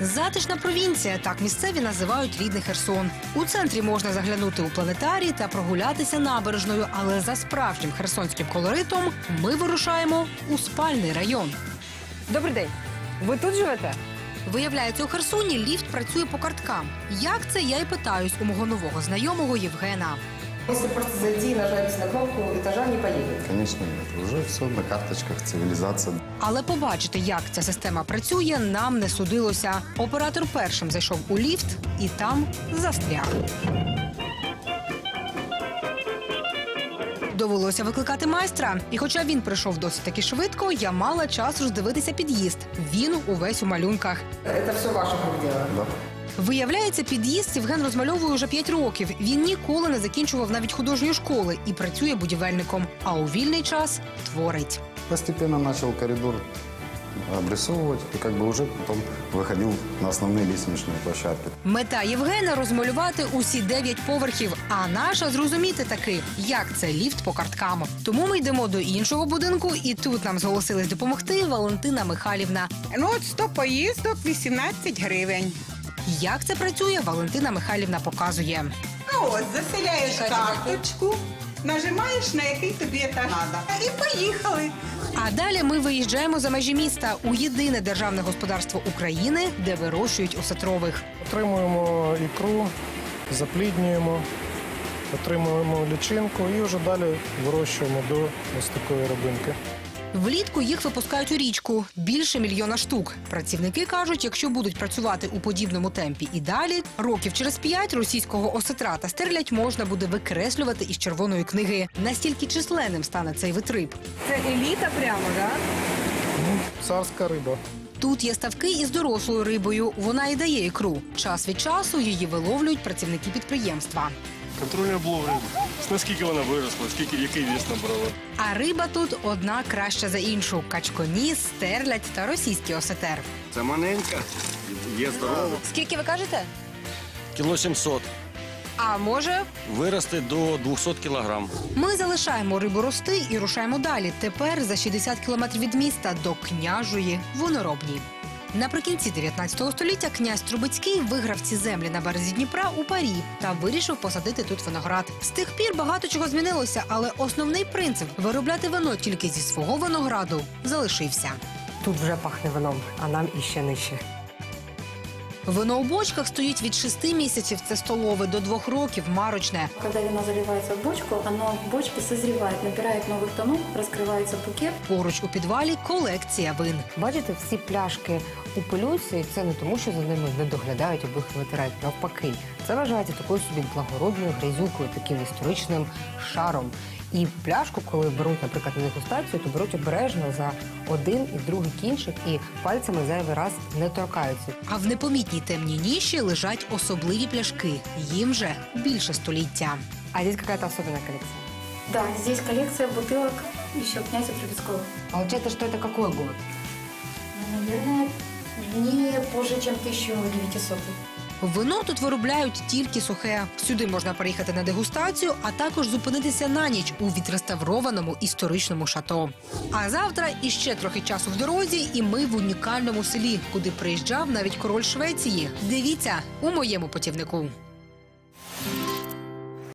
Затишна провінція, так місцеві називають рідний Херсон. У центрі можна заглянути у планетарій та прогулятися набережною, але за справжнім херсонським колоритом ми вирушаємо у спальний район. Добрий день. Ви тут живете? Виявляється, у Херсоні ліфт працює по карткам. Як це я й питаюсь у мого нового знайомого Євгена. Если просто зайти и нажать на кнопку, этажа не поедет. Конечно, нет. Уже все на карточках, цивилизация. Але побачити, як ця система працює, нам не судилося. Оператор першим зайшов у ліфт і там застряг. Довелося викликати майстра. І хоча він прийшов досить таки швидко, я мала час роздивитися під'їзд. Він увесь у малюнках. Это все ваше рук дело. Да? Виявляється, під'їзд Євген розмальовує уже 5 років. Він ніколи не закінчував навіть художньої школи і працює будівельником. А у вільний час творить. Постепенно начал коридор обрисовывать, и как бы уже потом выходил на основные лестничные площадки. Мета Євгена розмалювати усі дев'ять поверхів, а наша зрозуміти таки, як це ліфт по карткам. Тому ми йдемо до іншого будинку, і тут нам зголосилась допомогти Валентина Михайлівна. Ну, от 100 поїздок 18 гривень. Як це працює, Валентина Михайлівна показує. А от заселяєш карточку, нажимаєш на який тобі етаж треба. І поїхали. А далі ми виїжджаємо за межі міста у єдине державне господарство України, де вирощують осетрових. Отримуємо ікру, запліднюємо, отримуємо лічинку і вже далі вирощуємо до ось такої рибинки. Влітку їх випускають у річку більше мільйона штук. Працівники кажуть, якщо будуть працювати у подібному темпі і далі, років через п'ять російського осетра та стерлядь можна буде викреслювати із червоної книги. Настільки численним стане цей витриб. Це еліта прямо, да? Ну, царська риба. Тут є ставки із дорослою рибою. Вона і дає ікру. Час від часу її виловлюють працівники підприємства. Контрольний облов риби. Наскільки вона виросла, скільки який вес набрала. А риба тут одна краща за іншу: качконіс, стерлядь та російський осетер. Це маленька, є здорова. Скільки ви кажете? Кіло 700. А може, Вирости до 200 кілограм. Ми залишаємо рибу рости і рушаємо далі. Тепер за 60 кілометрів від міста до княжої воноробні. Наприкінці 19 століття князь Трубецький виграв ці землі на березі Дніпра у парі та вирішив посадити тут виноград. З тих пір багато чого змінилося, але основний принцип виробляти вино тільки зі свого винограду залишився. Тут вже пахне вином, а нам іще нижче. Вино у бочках стоїть від 6 місяців, це столове, до 2 років марочне. Когда вино заливается в бочку, оно в бочке созревает, набирает новых тонов, раскрывается букет. Поруч у підвалі колекція вин. Бачите, всі пляшки у пилюці, і це не тому, що за ними не доглядають або їх витирають. Навпаки, це вважається такою собі благородною грязюкою, таким історичним шаром. І пляшку, коли беруть, наприклад, на дегустацію, то беруть обережно за один і другий кінчик і пальцями зайвий раз не торкаються. А в непомітній темній ніші лежать особливі пляшки. Їм же більше століття. А здесь какая-то особенная коллекция. Да, здесь коллекция бутылок еще князя Трубецкого. Получается, что это какой год? Наверное, не позже, чем 1900. Вино тут виробляють тільки сухе. Сюди можна приїхати на дегустацію, а також зупинитися на ніч у відреставрованому історичному шато. А завтра іще трохи часу в дорозі, і ми в унікальному селі, куди приїжджав навіть король Швеції. Дивіться у моєму путівнику.